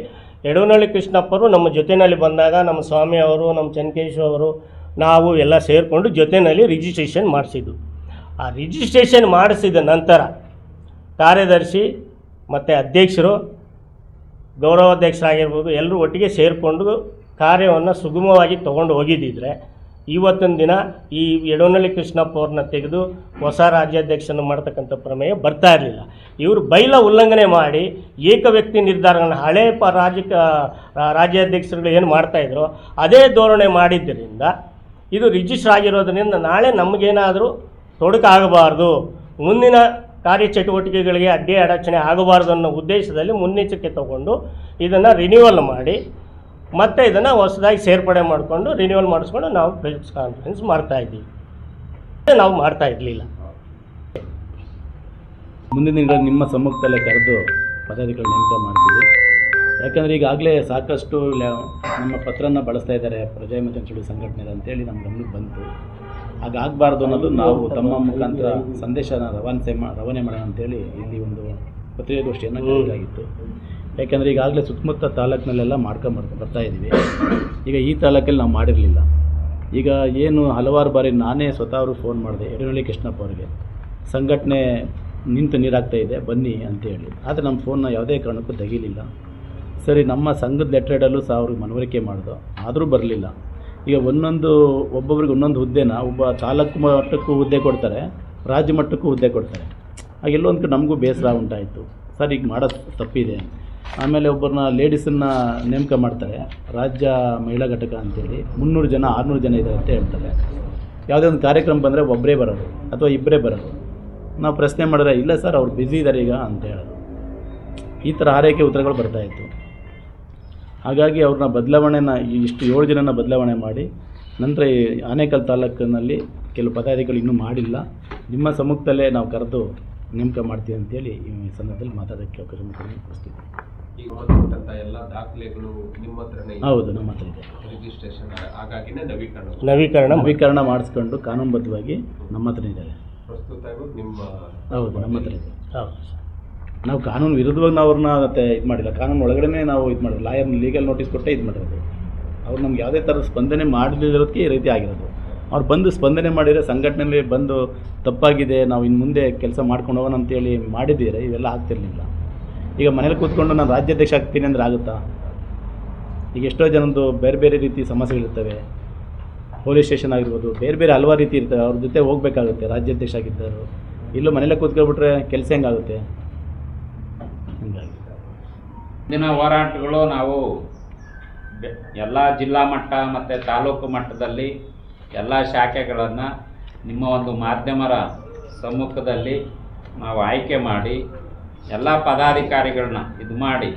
ಯಡವನಹಳ್ಳಿ ಕೃಷ್ಣಪ್ಪರು ನಮ್ಮ ಜೊತೆಯಲ್ಲಿ ಬಂದಾಗ ನಮ್ಮ ಸ್ವಾಮಿ ಅವರು, ನಮ್ಮ ಚೆನ್ನಕೇಶ್ವರ ಅವರು, ನಾವು ಎಲ್ಲ ಸೇರಿಕೊಂಡು ಜೊತೆಯಲ್ಲಿ ರಿಜಿಸ್ಟ್ರೇಷನ್ ಮಾಡಿಸಿದ್ದು. ಆ ರಿಜಿಸ್ಟ್ರೇಷನ್ ಮಾಡಿಸಿದ ನಂತರ ಕಾರ್ಯದರ್ಶಿ ಮತ್ತು ಅಧ್ಯಕ್ಷರು ಗೌರವಾಧ್ಯಕ್ಷರಾಗಿರ್ಬೋದು, ಎಲ್ಲರೂ ಒಟ್ಟಿಗೆ ಸೇರಿಕೊಂಡು ಕಾರ್ಯವನ್ನು ಸುಗಮವಾಗಿ ತೊಗೊಂಡು ಹೋಗಿದ್ದಿದ್ರೆ, ಇವತ್ತಿನ ದಿನ ಈ ಯಡೋನಳ್ಳಿ ಕೃಷ್ಣಪ್ಪ ಅವ್ರನ್ನ ತೆಗೆದು ಹೊಸ ರಾಜ್ಯಾಧ್ಯಕ್ಷನ ಮಾಡ್ತಕ್ಕಂಥ ಪ್ರಮೇಯ ಬರ್ತಾ ಇರಲಿಲ್ಲ. ಇವರು ಬೈಲ ಉಲ್ಲಂಘನೆ ಮಾಡಿ ಏಕ ವ್ಯಕ್ತಿ ನಿರ್ಧಾರಗಳನ್ನ ಹಳೆ ಪ ರಾಜಕ ರಾ- ರಾಜ್ಯಾಧ್ಯಕ್ಷರುಗಳು ಏನು ಮಾಡ್ತಾಯಿದ್ರು ಅದೇ ಧೋರಣೆ ಮಾಡಿದ್ದರಿಂದ ಇದು ರಿಜಿಸ್ಟರ್ ಆಗಿರೋದ್ರಿಂದ ನಾಳೆ ನಮಗೇನಾದರೂ ತೊಡಕಾಗಬಾರ್ದು. ಮುಂದಿನ ಕಾರ್ಯಚಟುವಟಿಕೆಗಳಿಗೆ ಅಡ್ಡಿ ಅಡಚಣೆ ಆಗಬಾರ್ದು ಅನ್ನೋ ಉದ್ದೇಶದಲ್ಲಿ ಮುನ್ನೆಚ್ಚರಿಕೆ ತಗೊಂಡು ಇದನ್ನು ರಿನ್ಯೂವಲ್ ಮಾಡಿ, ಮತ್ತೆ ಇದನ್ನು ಹೊಸದಾಗಿ ಸೇರ್ಪಡೆ ಮಾಡಿಕೊಂಡು ರಿನ್ಯೂವಲ್ ಮಾಡಿಸ್ಕೊಂಡು ನಾವು ಪ್ರೆಸ್ ಕಾನ್ಫರೆನ್ಸ್ ಮಾಡ್ತಾ ಇದ್ದೀವಿ. ನಾವು ಮಾಡ್ತಾ ಇರಲಿಲ್ಲ. ಮುಂದಿನ ದಿನಗಳಲ್ಲಿ ನಿಮ್ಮ ಸಮ್ಮುಖದಲ್ಲೇ ಕರೆದು ಪದಾಧಿಕಾರಿ ನೇಮಕ ಮಾಡ್ತೀವಿ. ಯಾಕಂದರೆ ಈಗಾಗಲೇ ಸಾಕಷ್ಟು ನಮ್ಮ ಪತ್ರನ ಬಳಸ್ತಾ ಇದ್ದಾರೆ ಪ್ರಜಾಮತ ಚಳುವಳಿ ಸಂಘಟನೆ ಅಂತೇಳಿ ನಮ್ಮ ಗಮನಕ್ಕೆ ಬಂತು. ಹಾಗಾಗಬಾರ್ದು ಅನ್ನೋದು ನಾವು ತಮ್ಮ ಮುಖಾಂತರ ಸಂದೇಶನ ರವಾನಿಸೆ ಮಾ ರವಾನೆ ಮಾಡೋಣ ಅಂತೇಳಿ ಇಲ್ಲಿ ಒಂದು ಪತ್ರಿಕಾಗೋಷ್ಠಿಯನ್ನು ಕರೆಯಲಾಗಿತ್ತು. ಯಾಕೆಂದರೆ ಈಗಾಗಲೇ ಸುತ್ತಮುತ್ತ ತಾಲೂಕಿನಲ್ಲೆಲ್ಲ ಮಾಡ್ಕೊಂಡು ಬರ್ತಾ ಇದ್ದೀವಿ ಈಗ ಈ ತಾಲೂಕಲ್ಲಿ ನಾವು ಮಾಡಿರಲಿಲ್ಲ. ಈಗ ಏನು ಹಲವಾರು ಬಾರಿ ನಾನೇ ಸ್ವತಃ ಅವರು ಫೋನ್ ಮಾಡಿದೆ ಯಡಿಯೂರಳ್ಳಿ ಕೃಷ್ಣಪ್ಪ ಅವರಿಗೆ ಸಂಘಟನೆ ನಿಂತು ನೀರಾಗ್ತಾ ಇದೆ ಬನ್ನಿ ಅಂತೇಳಿ. ಆದರೆ ನಮ್ಮ ಫೋನ್ನ ಯಾವುದೇ ಕಾರಣಕ್ಕೂ ತೆಗೀಲಿಲ್ಲ. ಸರಿ ನಮ್ಮ ಸಂಘದ ಲೆಟ್ರೇಡಲ್ಲೂ ಸಹ ಅವ್ರಿಗೆ ಮನವರಿಕೆ ಮಾಡಿದೋ. ಆದರೂ ಬರಲಿಲ್ಲ. ಈಗ ಒಂದೊಂದು, ಒಬ್ಬೊಬ್ರಿಗೆ ಒಂದೊಂದು ಹುದ್ದೆನ ಒಬ್ಬ ತಾಲೂಕು ಮಟ್ಟಕ್ಕೂ ಹುದ್ದೆ ಕೊಡ್ತಾರೆ, ರಾಜ್ಯ ಮಟ್ಟಕ್ಕೂ ಹುದ್ದೆ ಕೊಡ್ತಾರೆ. ಆಗ ಒಂದು ನಮಗೂ ಬೇಸರ ಉಂಟಾಯಿತು. ಸರ್, ಈಗ ಮಾಡೋದು ತಪ್ಪಿದೆ. ಆಮೇಲೆ ಒಬ್ಬರನ್ನ ಲೇಡೀಸನ್ನ ನೇಮಕ ಮಾಡ್ತಾರೆ. ರಾಜ್ಯ ಮಹಿಳಾ ಘಟಕ ಅಂತೇಳಿ. ಮುನ್ನೂರು ಜನ, ಆರುನೂರು ಜನ ಇದ್ದಾರೆ ಅಂತ ಹೇಳ್ತಾರೆ. ಯಾವುದೇ ಒಂದು ಕಾರ್ಯಕ್ರಮ ಬಂದರೆ ಒಬ್ಬರೇ ಬರೋರು ಅಥವಾ ಇಬ್ಬರೇ ಬರೋರು. ನಾವು ಪ್ರಶ್ನೆ ಮಾಡಿದ್ರೆ, ಇಲ್ಲ ಸರ್, ಅವ್ರು ಬ್ಯುಸಿ ಇದ್ದಾರೆ ಈಗ ಅಂತ ಹೇಳೋದು. ಈ ಥರ ಆರೈಕೆ ಉತ್ತರಗಳು ಬರ್ತಾಯಿತ್ತು ಹಾಗಾಗಿ ಅವ್ರನ್ನ ಬದಲಾವಣೆನ ಈ ಇಷ್ಟು ಏಳು ಜನನ ಬದಲಾವಣೆ ಮಾಡಿ ನಂತರ ಈ ಆನೇಕಲ್ ತಾಲೂಕಿನಲ್ಲಿ ಕೆಲವು ಪದಾಧಿಕಾರಿಗಳು ಇನ್ನೂ ಮಾಡಿಲ್ಲ. ನಿಮ್ಮ ಸಮ್ಮುಖದಲ್ಲೇ ನಾವು ಕರೆದು ನೇಮಕ ಮಾಡ್ತೀವಿ ಅಂತೇಳಿ ಈ ಸಂದರ್ಭದಲ್ಲಿ ಮಾತಾಡೋಕ್ಕೆ ಅವಕಾಶ ಮಾಡಿಕೊಡ್ತೀನಿ ಈಗ ಎಲ್ಲ ದಾಖಲೆಗಳು ನಿಮ್ಮ ಹತ್ರನೇ ಇದೆ. ಹೌದು ನಮ್ಮ ಹತ್ರ ಇದೆ. ರಿಜಿಸ್ಟ್ರೇಷನ್ ಹಾಗಾಗಿನೇ ನವೀಕರಣ ನವೀಕರಣ. ನವೀಕರಣ ಮಾಡಿಸ್ಕೊಂಡು ಕಾನೂನುಬದ್ಧವಾಗಿ ನಮ್ಮ ಹತ್ರ ಇದ್ದಾರೆ. ಪ್ರಸ್ತುತ ನಿಮ್ಮ ಹೌದು ನಮ್ಮ ಹತ್ರ ಇದೆ. ಹೌದು. ನಾವು ಕಾನೂನು ವಿರುದ್ಧವಾಗಿ ನಾವು ಅವ್ರನ್ನ ಮತ್ತೆ ಇದು ಮಾಡಿಲ್ಲ. ಕಾನೂನು ಒಳಗಡೆನೇ ನಾವು ಇದು ಮಾಡಿಲ್ಲ ಲಾಯರ್ ಲೀಗಲ್ ನೋಟಿಸ್ ಕೊಟ್ಟೆ ಇದು ಮಾಡಿರೋದು. ಅವ್ರು ನಮ್ಗೆ ಯಾವುದೇ ಥರದ ಸ್ಪಂದನೆ ಮಾಡಲಿರೋದಕ್ಕೆ ಈ ರೀತಿ ಆಗಿರೋದು. ಅವ್ರು ಬಂದು ಸ್ಪಂದನೆ ಮಾಡಿದರೆ ಸಂಘಟನೆಯಲ್ಲಿ ಬಂದು ತಪ್ಪಾಗಿದೆ, ನಾವು ಇನ್ನು ಮುಂದೆ ಕೆಲಸ ಮಾಡ್ಕೊಂಡು ಹೋಗೋಣ ಅಂತೇಳಿ ಮಾಡಿದ್ದೀರ? ಇವೆಲ್ಲ ಆಗ್ತಿರಲಿಲ್ಲ. ಈಗ ಮನೇಲಿ ಕೂತ್ಕೊಂಡು ನಾನು ರಾಜ್ಯಾಧ್ಯಕ್ಷ ಆಗ್ತೀನಿ ಅಂದರೆ ಆಗುತ್ತಾ? ಈಗ ಎಷ್ಟೋ ಜನದ್ದು ಬೇರೆ ಬೇರೆ ರೀತಿ ಸಮಸ್ಯೆಗಳಿರ್ತವೆ. ಪೊಲೀಸ್ ಸ್ಟೇಷನ್ ಆಗಿರ್ಬೋದು, ಬೇರೆ ಬೇರೆ ಹಲವಾರು ರೀತಿ ಇರ್ತವೆ. ಅವ್ರ ಜೊತೆ ಹೋಗಬೇಕಾಗುತ್ತೆ ರಾಜ್ಯಾಧ್ಯಕ್ಷ ಆಗಿದ್ದರು ಇಲ್ಲೂ ಮನೇಲೆ ಕೂತ್ಕೊಬಿಟ್ರೆ ಕೆಲಸ ಹೆಂಗಾಗುತ್ತೆ? ಹಂಗಾಗಿ ದಿನ ಹೋರಾಟಗಳು ನಾವು ಎಲ್ಲ ಜಿಲ್ಲಾ ಮಟ್ಟ ಮತ್ತು ತಾಲೂಕು ಮಟ್ಟದಲ್ಲಿ ಎಲ್ಲ ಶಾಖೆಗಳನ್ನು ನಿಮ್ಮ ಒಂದು ಮಾಧ್ಯಮರ ಸಮ್ಮುಖದಲ್ಲಿ ನಾವು ಆಯ್ಕೆ ಮಾಡಿ ಎಲ್ಲ ಪದಾಧಿಕಾರಿಗಳನ್ನ ಇದು ಮಾಡಿ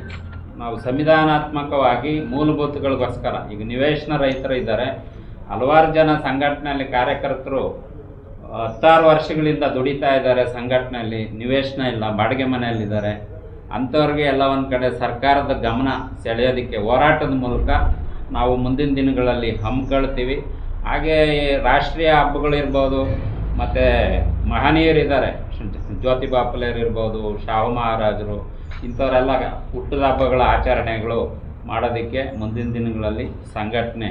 ನಾವು ಸಂವಿಧಾನಾತ್ಮಕವಾಗಿ ಮೂಲಭೂತಗಳಿಗೋಸ್ಕರ, ಈಗ ನಿವೇಶನ ರೈತರು ಇದ್ದಾರೆ, ಹಲವಾರು ಜನ ಸಂಘಟನೆಯಲ್ಲಿ ಕಾರ್ಯಕರ್ತರು ಹತ್ತಾರು ವರ್ಷಗಳಿಂದ ದುಡಿತಾ ಇದ್ದಾರೆ ಸಂಘಟನೆಯಲ್ಲಿ, ನಿವೇಶನ ಇಲ್ಲ, ಬಾಡಿಗೆ ಮನೆಯಲ್ಲಿದ್ದಾರೆ. ಅಂಥವ್ರಿಗೆ ಎಲ್ಲ ಒಂದು ಕಡೆ ಸರ್ಕಾರದ ಗಮನ ಸೆಳೆಯೋದಕ್ಕೆ ಹೋರಾಟದ ಮೂಲಕ ನಾವು ಮುಂದಿನ ದಿನಗಳಲ್ಲಿ ಹಮ್ಮಿಕೊಳ್ತೀವಿ. ಹಾಗೆ ರಾಷ್ಟ್ರೀಯ ಹಬ್ಬಗಳಿರ್ಬೋದು ಮತ್ತು ಮಹನೀಯರಿದ್ದಾರೆ ಜ್ಯೋತಿ ಇರ್ಬೋದು, ಶಾಹು ಮಹಾರಾಜರು, ಇಂಥವರೆಲ್ಲ ಹುಟ್ಟದ ಹಬ್ಬಗಳ ಆಚರಣೆಗಳು ಮಾಡೋದಕ್ಕೆ ಮುಂದಿನ ದಿನಗಳಲ್ಲಿ ಸಂಘಟನೆ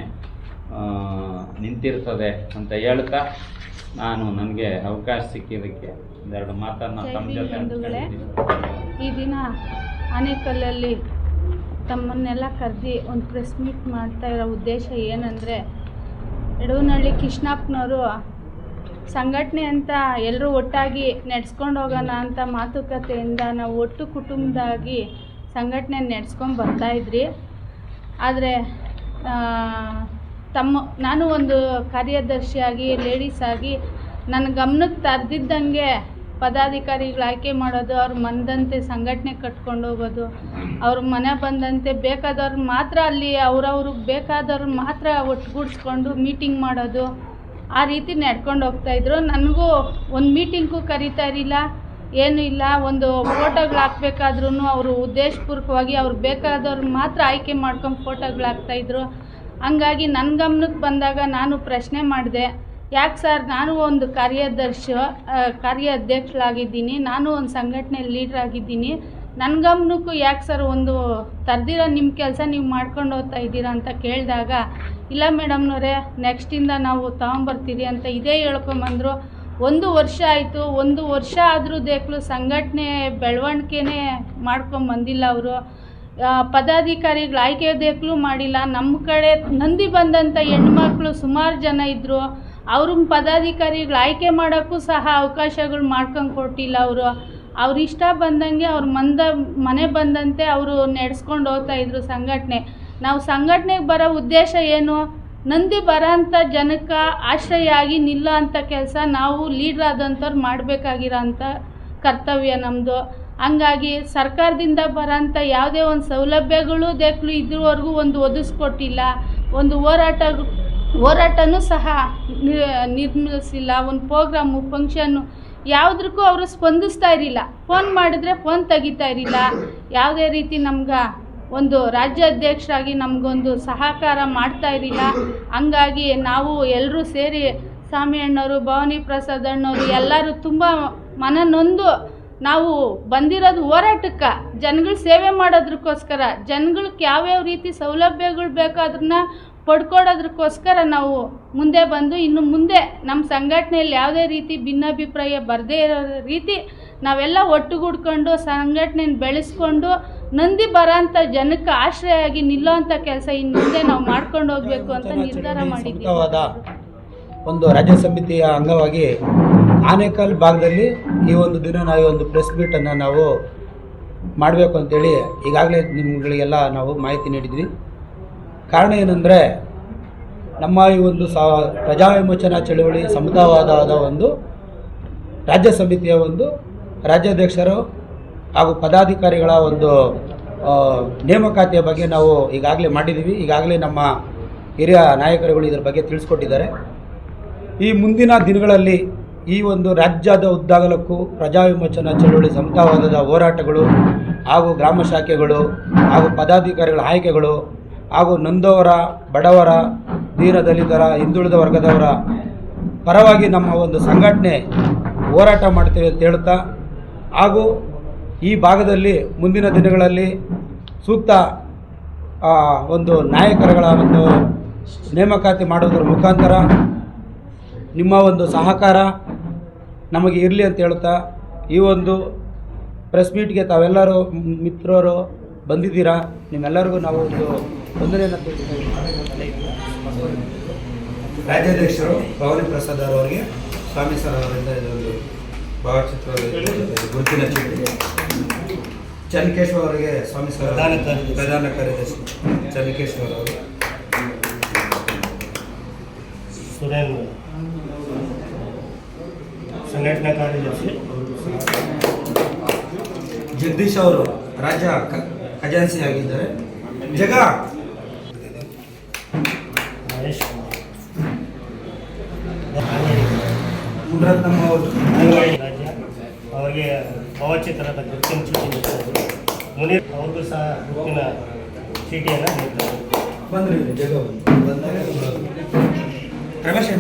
ನಿಂತಿರ್ತದೆ ಅಂತ ಹೇಳ್ತಾ ನಾನು ನನಗೆ ಅವಕಾಶ ಸಿಕ್ಕಿದ್ದಕ್ಕೆ ಒಂದೆರಡು ಮಾತನ್ನು ತಮ್ಮ ಜೈ ಜೊತೆ ಬಂಧುಗಳೇ. ಈ ದಿನ ಆನೇಕಲ್ಲಲ್ಲಿ ತಮ್ಮನ್ನೆಲ್ಲ ಕರೆದಿ ಒಂದು ಪ್ರೆಸ್ ಮೀಟ್ ಮಾಡ್ತಾ ಇರೋ ಉದ್ದೇಶ ಏನಂದರೆ ಎಡವನಹಳ್ಳಿ ಕೃಷ್ಣಪ್ಪನವರು ಸಂಘಟನೆ ಅಂತ ಎಲ್ಲರೂ ಒಟ್ಟಾಗಿ ನಡೆಸ್ಕೊಂಡು ಹೋಗೋಣ ಅಂತ ಮಾತುಕತೆಯಿಂದ ನಾವು ಒಟ್ಟು ಕುಟುಂಬದಾಗಿ ಸಂಘಟನೆ ನಡೆಸ್ಕೊಂಡು ಬರ್ತಾಯಿದ್ರಿ ಆದರೆ ತಮ್ಮ ನಾನು ಒಂದು ಕಾರ್ಯದರ್ಶಿಯಾಗಿ ಲೇಡೀಸ್ ಆಗಿ ನನ್ನ ಗಮನಕ್ಕೆ ತರ್ದಿದ್ದಂಗೆ ಪದಾಧಿಕಾರಿಗಳು ಆಯ್ಕೆ ಮಾಡೋದು, ಅವ್ರ ಮನದಂತೆ ಸಂಘಟನೆ ಕಟ್ಕೊಂಡು ಹೋಗೋದು, ಅವ್ರ ಮನೆ ಬಂದಂತೆ ಬೇಕಾದವ್ರು ಮಾತ್ರ ಅಲ್ಲಿ ಅವ್ರವ್ರಿಗೆ ಬೇಕಾದವ್ರು ಮಾತ್ರ ಒಟ್ಟುಗೂಡಿಸ್ಕೊಂಡು ಮೀಟಿಂಗ್ ಮಾಡೋದು. ಆ ರೀತಿ ನಡ್ಕೊಂಡು ಹೋಗ್ತಾಯಿದ್ರು ನನಗೂ ಒಂದು ಮೀಟಿಂಗೂ ಕರೀತಾ ಇರಲಿಲ್ಲ. ಏನೂ ಇಲ್ಲ. ಒಂದು ಫೋಟೋಗಳು ಹಾಕ್ಬೇಕಾದ್ರೂ ಅವರು ಉದ್ದೇಶಪೂರ್ವಕವಾಗಿ ಅವ್ರು ಬೇಕಾದವ್ರು ಮಾತ್ರ ಆಯ್ಕೆ ಮಾಡ್ಕೊಂಡು ಫೋಟೋಗಳು ಹಾಕ್ತಾಯಿದ್ರು ಹಂಗಾಗಿ ನನ್ನ ಗಮನಕ್ಕೆ ಬಂದಾಗ ನಾನು ಪ್ರಶ್ನೆ ಮಾಡಿದೆ. ಯಾಕೆ ಸರ್? ನಾನು ಒಂದು ಕಾರ್ಯದರ್ಶಿ ಕಾರ್ಯ ಕಾರ್ಯಾಧ್ಯಕ್ಷಳಾಗಿದ್ದೀನಿ. ನಾನು ಒಂದು ಸಂಘಟನೆ ಲೀಡ್ರ್ ಆಗಿದ್ದೀನಿ. ನನ್ನ ಗಮನಕ್ಕೂ ಯಾಕೆ ಸರ್ ಒಂದು ತರ್ದಿರೋ ನಿಮ್ಮ ಕೆಲಸ ನೀವು ಮಾಡ್ಕೊಂಡು ಹೋಗ್ತಾ ಇದ್ದೀರಾ ಅಂತ ಕೇಳಿದಾಗ, ಇಲ್ಲ ಮೇಡಮ್ನವರೇ ನೆಕ್ಸ್ಟಿಂದ ನಾವು ತೊಗೊಂಬರ್ತೀರಿ ಅಂತ ಇದೇ ಹೇಳ್ಕೊಂಬಂದರು ಒಂದು ವರ್ಷ ಆಯಿತು. ಒಂದು ವರ್ಷ ಆದರೂ ದೇಕ್ಲು ಸಂಘಟನೆ ಬೆಳವಣಿಗೆನೇ ಮಾಡ್ಕೊಂಬಂದಿಲ್ಲ ಅವರು. ಪದಾಧಿಕಾರಿಗಳು ಆಯ್ಕೆ ದೇಕ್ಲು ಮಾಡಿಲ್ಲ. ನಮ್ಮ ಕಡೆ ನಂದಿ ಬಂದಂಥ ಹೆಣ್ಮಕ್ಳು ಸುಮಾರು ಜನ ಇದ್ದರು ಅವ್ರ ಪದಾಧಿಕಾರಿಗಳು ಆಯ್ಕೆ ಮಾಡೋಕ್ಕೂ ಸಹ ಅವಕಾಶಗಳು ಮಾಡ್ಕೊಂಡು ಕೊಟ್ಟಿಲ್ಲ ಅವರು. ಅವ್ರ ಇಷ್ಟ ಬಂದಂಗೆ ಅವ್ರ ಮಂದ, ಮನೆ ಬಂದಂತೆ ಅವರು ನಡೆಸ್ಕೊಂಡು ಹೋಗ್ತಾ ಇದ್ರು ಸಂಘಟನೆ. ನಾವು ಸಂಘಟನೆಗೆ ಬರೋ ಉದ್ದೇಶ ಏನು? ನಂದಿ ಬರೋಂಥ ಜನಕ್ಕೆ ಆಶ್ರಯ ಆಗಿ ನಿಲ್ಲೋ ಅಂಥ ಕೆಲಸ ನಾವು ಲೀಡ್ರ್ ಆದಂಥವ್ರು ಮಾಡಬೇಕಾಗಿರೋ ಅಂಥ ಕರ್ತವ್ಯ ನಮ್ಮದು ಹಂಗಾಗಿ ಸರ್ಕಾರದಿಂದ ಬರೋಂಥ ಯಾವುದೇ ಒಂದು ಸೌಲಭ್ಯಗಳು ದೇಕ್ಲು ಇದ್ರವರೆಗೂ ಒಂದು ಒದಗಿಸ್ಕೊಟ್ಟಿಲ್ಲ ಒಂದು ಹೋರಾಟ ಹೋರಾಟನೂ ಸಹ ನಿರ್ಮಿಸಿಲ್ಲ. ಒಂದು ಪ್ರೋಗ್ರಾಮು ಫಂಕ್ಷನ್ನು ಯಾವುದಕ್ಕೂ ಅವರು ಸ್ಪಂದಿಸ್ತಾ ಇರಲಿಲ್ಲ. ಫೋನ್ ಮಾಡಿದ್ರೆ ಫೋನ್ ತೆಗಿತಾ ಇರಲಿಲ್ಲ. ಯಾವುದೇ ರೀತಿ ನಮ್ಗೆ ಒಂದು ರಾಜ್ಯಾಧ್ಯಕ್ಷರಾಗಿ ನಮಗೊಂದು ಸಹಕಾರ ಮಾಡ್ತಾ ಇರಲಿಲ್ಲ. ಹಂಗಾಗಿ ನಾವು ಎಲ್ಲರೂ ಸೇರಿ ಸ್ವಾಮಿ ಅಣ್ಣವರು, ಭವಾನಿ ಪ್ರಸಾದ್ ಅಣ್ಣವರು ಎಲ್ಲರೂ ತುಂಬ ಮನನೊಂದು ನಾವು ಬಂದಿರೋದು ಹೋರಾಟಕ್ಕೆ. ಜನಗಳ ಸೇವೆ ಮಾಡೋದಕ್ಕೋಸ್ಕರ ಜನಗಳಿಗೆ ಯಾವ್ಯಾವ ರೀತಿ ಸೌಲಭ್ಯಗಳು ಬೇಕೋ ಅದನ್ನ ಪಡ್ಕೊಡೋದಕ್ಕೋಸ್ಕರ ನಾವು ಮುಂದೆ ಬಂದು ಇನ್ನು ಮುಂದೆ ನಮ್ಮ ಸಂಘಟನೆಯಲ್ಲಿ ಯಾವುದೇ ರೀತಿ ಭಿನ್ನಾಭಿಪ್ರಾಯ ಬರದೇ ಇರೋ ರೀತಿ ನಾವೆಲ್ಲ ಒಟ್ಟುಗೂಡ್ಕೊಂಡು ಸಂಘಟನೆನ ಬೆಳೆಸ್ಕೊಂಡು ನಂದಿ ಬರೋಂಥ ಜನಕ್ಕೆ ಆಶ್ರಯ ಆಗಿ ನಿಲ್ಲೋಂಥ ಕೆಲಸ ಇನ್ನು ಮುಂದೆ ನಾವು ಮಾಡ್ಕೊಂಡು ಹೋಗಬೇಕು ಅಂತ ನಿರ್ಧಾರ ಮಾಡಿದ್ದೀವಿ. ಒಂದು ರಾಜ್ಯ ಸಮಿತಿಯ ಅಂಗವಾಗಿ ಆನೇಕಲ್ ಭಾಗದಲ್ಲಿ ಈ ಒಂದು ದಿನ ನಾವು ಒಂದು ಪ್ರೆಸ್ ಮೀಟನ್ನು ನಾವು ಮಾಡಬೇಕು ಅಂತೇಳಿ ಈಗಾಗಲೇ ನಿಮ್ಗಳಿಗೆಲ್ಲ ನಾವು ಮಾಹಿತಿ ನೀಡಿದ್ವಿ. ಕಾರಣ ಏನಂದರೆ ನಮ್ಮ ಈ ಒಂದು ಸ, ಪ್ರಜಾ ವಿಮೋಚನಾ ಚಳುವಳಿ ಸಮತಾವಾದದ ಒಂದು ರಾಜ್ಯ ಸಮಿತಿಯ ಒಂದು ರಾಜ್ಯಾಧ್ಯಕ್ಷರು ಹಾಗೂ ಪದಾಧಿಕಾರಿಗಳ ಒಂದು ನೇಮಕಾತಿಯ ಬಗ್ಗೆ ನಾವು ಈಗಾಗಲೇ ಮಾಡಿದ್ದೀವಿ ಈಗಾಗಲೇ ನಮ್ಮ ಹಿರಿಯ ನಾಯಕರುಗಳು ಇದರ ಬಗ್ಗೆ ತಿಳಿಸ್ಕೊಟ್ಟಿದ್ದಾರೆ. ಈ ಮುಂದಿನ ದಿನಗಳಲ್ಲಿ ಈ ಒಂದು ರಾಜ್ಯದ ಉದ್ದಾಗಲಕ್ಕೂ ಪ್ರಜಾ ವಿಮೋಚನಾ ಚಳುವಳಿ ಸಮತಾವಾದದ ಹೋರಾಟಗಳು ಹಾಗೂ ಗ್ರಾಮ ಶಾಖೆಗಳು ಹಾಗೂ ಪದಾಧಿಕಾರಿಗಳ ಆಯ್ಕೆಗಳು ಹಾಗೂ ನೊಂದವರ, ಬಡವರ ದೀನ ದಲಿತರ ಹಿಂದುಳಿದ ವರ್ಗದವರ ಪರವಾಗಿ ನಮ್ಮ ಒಂದು ಸಂಘಟನೆ ಹೋರಾಟ ಮಾಡ್ತೇವೆ ಅಂತ ಹೇಳ್ತಾ ಹಾಗೂ ಈ ಭಾಗದಲ್ಲಿ ಮುಂದಿನ ದಿನಗಳಲ್ಲಿ ಸೂಕ್ತ ಒಂದು ನಾಯಕರುಗಳ ಒಂದು ನೇಮಕಾತಿ ಮಾಡುವುದರ ಮುಖಾಂತರ ನಿಮ್ಮ ಒಂದು ಸಹಕಾರ ನಮಗೆ ಇರಲಿ ಅಂತ ಹೇಳ್ತಾ ಈ ಒಂದು ಪ್ರೆಸ್ ಮೀಟ್ಗೆ ತಾವೆಲ್ಲರೂ ಮಿತ್ರರು ಬಂದಿದ್ದೀರಾ? ನಿಮ್ಮೆಲ್ಲರಿಗೂ ನಾವು ಒಂದು ತೊಂದರೆಯನ್ನು ತಿಳಿಸ್ತಾ ರಾಜ್ಯಾಧ್ಯಕ್ಷರು ಭವಾನಿ ಪ್ರಸಾದ್ ಅವರಿಗೆ ಸ್ವಾಮಿ ಸರ್ ಅವರಿಂದ ಇದೊಂದು ಭಾವಚಿತ್ರ ಗುರುತಿನ ಚೀಟಿ ಚನ್ನಕೇಶ್ವರ ಅವರಿಗೆ ಸ್ವಾಮಿ ಸರ್ ಪ್ರಧಾನ ಕಾರ್ಯದರ್ಶಿ. ಚನ್ನಕೇಶ್ವರ ಅವರು. ಸುರೇಂದ್ರ. ಸಂಘಟನಾ ಕಾರ್ಯದರ್ಶಿ. ಜಗದೀಶ್ ಅವರು ರಾಜ್ಯ ಕ- ಖಜಾನ್ಸಿ ಆಗಿದ್ದಾರೆ. ಜಗ. ಮುನ್ರತ್ನಮ್ಮ ಅವರು. ಅವರಿಗೆ ಭಾವಚಿತ್ರದ ಗುರುತಿನ ಚೀಟಿ ನೀಡ್ತಾರೆ ಮುನೀರ್ ಅವ್ರಿಗೂ ಸಹ ಗುರುತಿನ ಚೀಟಿಯನ್ನು ನೀಡ್ತಾರೆ ಬಂದ್ರಿ ಜಗ ಬಂದು ಬಂದಾಗ. ರಮೇಶ್